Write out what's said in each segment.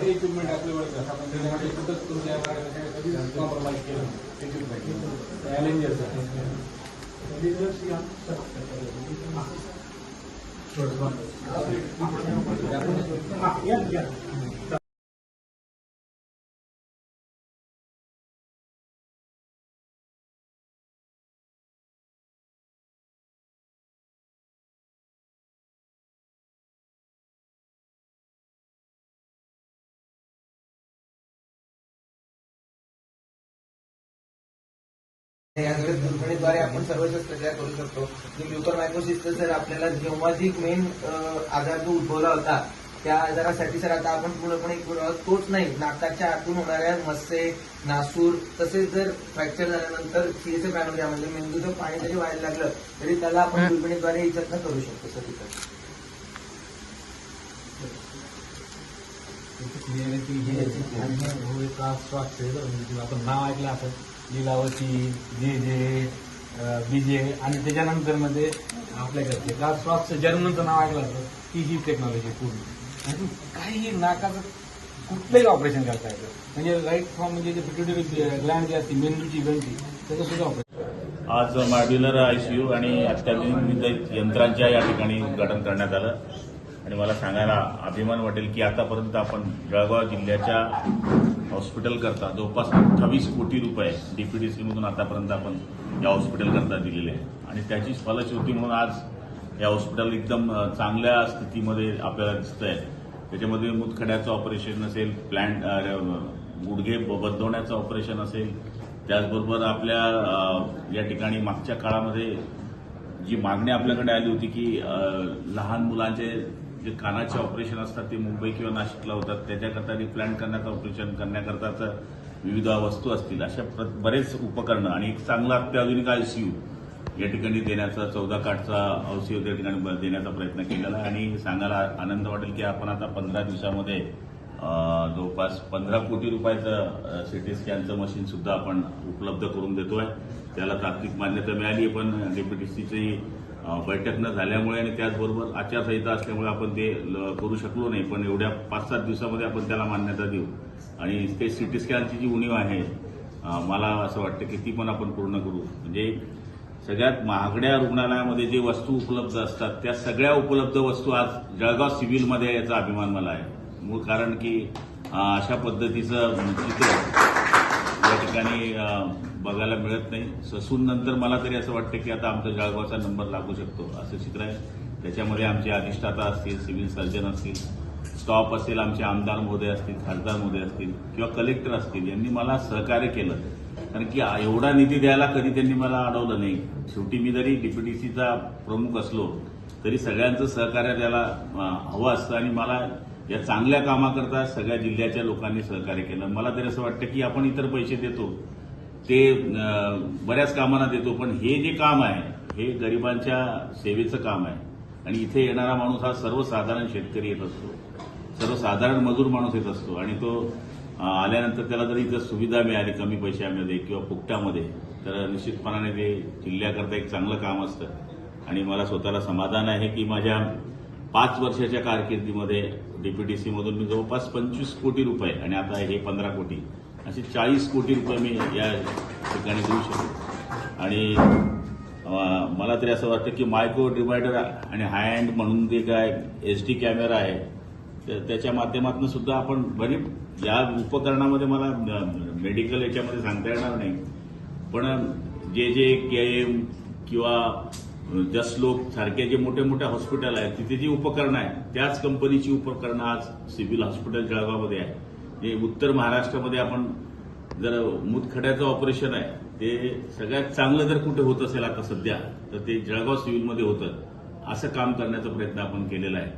ते इक्विपमेंट आपल्याकडे आपण त्याच्यामध्ये कुठंच तुमच्या कॉम्प्रोमाइज केलं इक्विपमेंट चॅलेंजेस याकडे दुर्बिणीद्वारे आपण सर्व शस्त्रक्रिया करू शकतो. की म्युकोमायकोसिसचं सर आपल्याला जेव्हा जी मेन आजार जो उद्भवला होता त्या आजारासाठी सर आता आपण पूर्णपणे. तोच नाही नाकाच्या आतून होणाऱ्या मस्से नासूर तसेच जर फ्रॅक्चर झाल्यानंतर सीएसए पॅनोरिया म्हणजे मेंदूचं पाणी जरी व्हायला लागलं तरी त्याला आपण दुर्बिणीद्वारे ही जतन करू शकतो सर तिथं. आपण नाव ऐकलं असं. लीलावती जे जे बीजे आणि त्याच्यानंतरमध्ये आपल्याकडे का स्वास्थ्य जर्मनचं नाव ऐकलं असतं ती ही टेक्नॉलॉजी पूर्ण. आणि काही नाकाचं कुठलंही ऑपरेशन करता येतं. म्हणजे राईट फ्रॉम म्हणजे जे पिट्युटरी ग्लँड जी असते मेंदूची ग्रंथी त्याचं सुद्धा ऑपरेशन आज मॉड्युलर आयसीयू आणि अत्याधुनिक यंत्रांच्या या ठिकाणी उद्घाटन करण्यात आलं. आणि मला सांगायला अभिमान वाटेल की आतापर्यंत आपण जळगाव जिल्ह्याच्या हॉस्पिटल करता जवळपास अठ्ठावीस कोटी रुपये डीपीडीसी मधून आतापर्यंत आपण या हॉस्पिटल करता दिलेले आहे. आणि त्याची फलश्रुती म्हणून आज या हॉस्पिटल एकदम चांगल्या स्थितीमध्ये आपल्याला दिसत आहे त्याच्यामध्ये मुतखड्याचं ऑपरेशन असेल प्लॅन्ट गुडघे ब- बदलवण्याचं ऑपरेशन असेल त्याचबरोबर आपल्या या ठिकाणी मागच्या काळामध्ये जी मागणी आपल्याकडे आली होती की लहान मुलांचे जे कानाचे ऑपरेशन असतात ते मुंबई किंवा नाशिकला होतात त्याच्याकरता रिप्लॅन्ट करण्याचं ऑपरेशन करण्याकरताचं विविध वस्तू असतील. अशा प्र- बरेच उपकरणं आणि एक चांगला अत्याधुनिक आयसीयू या ठिकाणी देण्याचा चौदा काठचा औषध त्या ठिकाणी ब- देण्याचा प्रयत्न केलेला आहे. आणि सांगायला आनंद वाटेल की आपण आता पंधरा दिवसामध्ये जवळपास पंधरा कोटी रुपयाचं सिटी स्कॅनचं मशीन सुद्धा आपण उपलब्ध करून देतोय. त्याला तात्विक मान्यता मिळाली पण पण डीपीटीसीची बैठक न झाल्यामुळे आणि त्याचबरोबर आचारसंहिता असल्यामुळे आपण ते ल- करू शकलो नाही. पण एवढ्या पाच सात दिवसामध्ये आपण त्याला मान्यता देऊ. आणि ते सिटी स्कॅनची जी उणीव आहे मला असं वाटतं की ती पण आपण पूर्ण करू. म्हणजे सगळ्यात महागड्या रुग्णालयामध्ये जे वस्तू उपलब्ध असतात त्या सगळ्या उपलब्ध वस्तू आज जळगाव सिव्हिलमध्ये याचा अभिमान मला आहे. मूळ कारण की अशा पद्धतीचं चित्र या ठिकाणी बघायला मिळत नाही. ससून नंतर मला तरी असं वाटतं की आता आमचा जळगावचा नंबर लागू शकतो असं चित्र आहे. त्याच्यामध्ये आमचे अधिष्ठाता असतील सिव्हिल सर्जन असतील स्टॉप असेल आमचे आमदार महोदय असतील खासदार महोदय असतील किंवा कलेक्टर असतील यांनी मला सहकार्य केलं. कारण की एवढा निधी द्यायला कधी त्यांनी मला अडवलं नाही. शेवटी मी जरी डीपीटीसीचा प्रमुख असलो तरी सगळ्यांचं सहकार्य त्याला हवं असतं आणि मला या चांगल्या कामाकरता सगळ्या जिल्ह्याच्या लोकांनी सहकार्य केलं. मला तरी असं वाटतं की आपण इतर पैसे देतो ते बऱ्याच कामांना देतो पण हे जे काम आहे हे गरिबांच्या सेवेचं काम आहे. आणि इथे येणारा माणूस हा सर्वसाधारण शेतकरी येत असतो. सर्वसाधारण मजूर माणूस येत असतो. आणि तो आल्यानंतर त्याला जर इथं सुविधा मिळाली कमी पैशामध्ये किंवा फुकटामध्ये तर निश्चितपणाने ते जिल्ह्याकरता एक चांगलं काम असतं. आणि मला स्वतःला समाधान आहे की माझ्या पाच वर्षाच्या कारकिर्दीमध्ये डीपीटीसीमधून मी जवळपास पंचवीस कोटी रुपये आणि आता हे पंधरा कोटी असे चाळीस कोटी रुपये मी या ठिकाणी देऊ शकतो. आणि मला तरी असं वाटतं की मायक्रो डिवायडर आणि हाय हँड म्हणून जे काय एच डी कॅमेरा आहे तर त्याच्या माध्यमातून सुद्धा आपण बरी या उपकरणामध्ये मला मेडिकल याच्यामध्ये सांगता येणार नाही. पण जे जे के एम किंवा जसलोक सारखे जे मोठे मोठे हॉस्पिटल आहेत तिथे जी उपकरणं आहेत त्याच कंपनीची उपकरणं आज सिव्हिल हॉस्पिटल जळगावमध्ये आहे. जे उत्तर महाराष्ट्रामध्ये आपण जर मुतखड्याचं ऑपरेशन आहे ते सगळ्यात चांगलं जर कुठे होत असेल आता सध्या तर ते जळगाव सिव्हिलमध्ये होतं. असं काम करण्याचा प्रयत्न आपण केलेला आहे.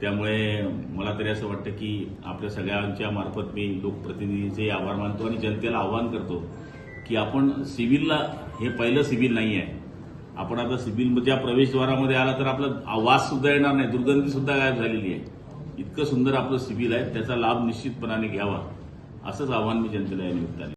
त्यामुळे मला तरी असं वाटतं की आपल्या सगळ्यांच्या मार्फत मी लोकप्रतिनिधीचे आभार मानतो आणि जनतेला आवाहन करतो की आपण सिव्हिलला हे पहिलं सिव्हिल नाही आहे. आपण आता सिव्हिलच्या प्रवेशद्वारामध्ये आला तर आपला आवाज सुद्धा येणार नाही दुर्गंधी सुद्धा गायब झालेली आहे. इतकं सुंदर आपलं सिव्हिल आहे त्याचा लाभ निश्चितपणाने घ्यावा असंच आव्हान मी जनतेला या निमित्ताने